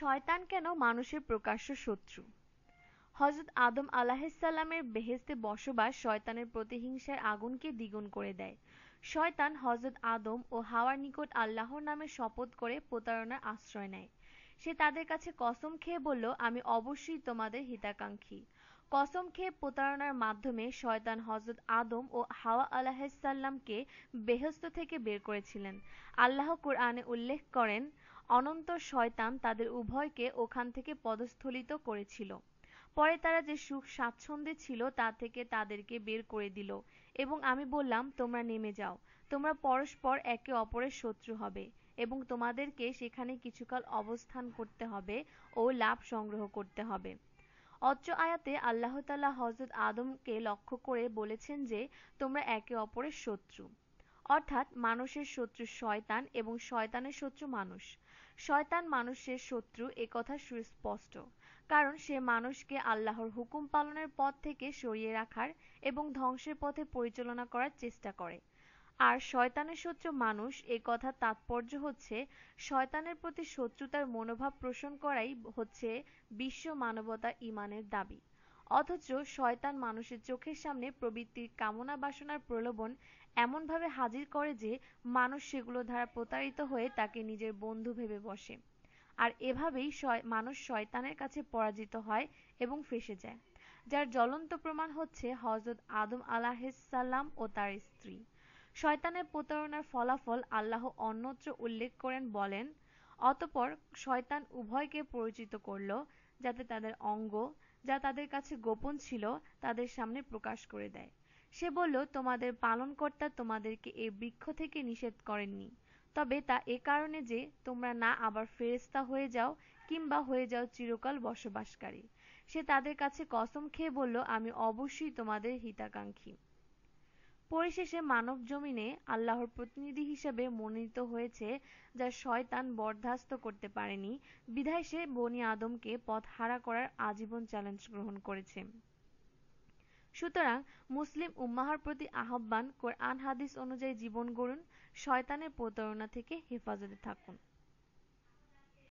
শয়তান কেন মানুষের প্রকাশ্য শত্রু? হজরত আদম আলাহিসাল্লামের বেহেস্তে বসবাস শয়তানের প্রতিহিংসার আগুনকে দ্বিগুণ করে দেয়। শয়তান হজরত আদম ও হাওয়ার নিকট আল্লাহর নামে শপথ করে প্রতারণার আশ্রয় নেয়। সে তাদের কাছে কসম খেয়ে বলল, আমি অবশ্যই তোমাদের হিতাকাঙ্ক্ষী। কসম খেয়ে প্রতারণার মাধ্যমে শয়তান হজরত আদম ও হাওয়া আলাহিসাল্লামকে বেহস্ত থেকে বের করেছিলেন। আল্লাহ কোরআনে উল্লেখ করেন অনন্তর শয়তান তাদের উভয়কে ওখান থেকে পদস্থলিত করেছিল। পরে তারা যে সুখ স্বাচ্ছন্দ্যে ছিল তা থেকে তাদেরকে বের করে দিল এবং আমি বললাম, তোমরা নেমে যাও। তোমরা পরস্পর একে অপরের শত্রু হবে এবং তোমাদেরকে সেখানে কিছুকাল অবস্থান করতে হবে ও লাভ সংগ্রহ করতে হবে। অত্র আয়াতে আল্লাহ তালা হজরত আদমকে লক্ষ্য করে বলেছেন যে, তোমরা একে অপরের শত্রু। অর্থাৎ মানুষের শত্রু শয়তান এবং শয়তানের শত্রু মানুষ। শয়তান মানুষের শত্রু একথা সুস্পষ্ট। কারণ সে মানুষকে আল্লাহর হুকুম পালনের পথ থেকে সরিয়ে রাখার এবং ধ্বংসের পথে পরিচালনা করার চেষ্টা করে। আর শয়তানের শত্রু মানুষ এ কথার তাৎপর্য হচ্ছে, শয়তানের প্রতি শত্রুতার মনোভাব পোষণ করাই হচ্ছে বিশ্ব মানবতা ইমানের দাবি। অথচ শয়তান মানুষের চোখের সামনে প্রবৃত্তির কামনা বাসনার প্রলোভন এমনভাবে হাজির করে যে মানুষ সেগুলো দ্বারা প্রতারিত হয়ে তাকে নিজের বন্ধু ভেবে বসে। আর এভাবেই মানুষ শয়তানের কাছে পরাজিত হয় এবং ফেসে যায়, যার জ্বলন্ত প্রমাণ হচ্ছে হজরত আদম আলাহিসাল্লাম ও তার স্ত্রী। শয়তানের প্রতারণার ফলাফল আল্লাহ অন্যত্র উল্লেখ করেন, বলেন, অতপর শয়তান উভয়কে পরিচিত করল যাতে তাদের অঙ্গ যা তাদের কাছে গোপন ছিল, তাদের সামনে প্রকাশ করে দেয়। সে বলল, তোমাদের পালনকর্তা তোমাদেরকে এই বৃক্ষ থেকে নিষেধ করেননি। তবে তা এ কারণে যে, তোমরা না আবার ফেরেস্তা হয়ে যাও কিংবা হয়ে যাও চিরকাল বসবাসকারী। সে তাদের কাছে কসম খেয়ে বলল, আমি অবশ্যই তোমাদের হিতাকাঙ্ক্ষী। পরিশেষে মানব জমিনে আল্লাহর প্রতিনিধি হিসেবে মনোনীত হয়েছে, যা শয়তান বরদাস্ত করতে পারেনি। বিধায় সে বনি আদমকে পথ হারা করার আজীবন চ্যালেঞ্জ গ্রহণ করেছে। সুতরাং মুসলিম উম্মাহার প্রতি আহ্বান, কোরআন হাদিস অনুযায়ী জীবন গড়ুন, শয়তানের প্রতারণা থেকে হেফাজতে থাকুন।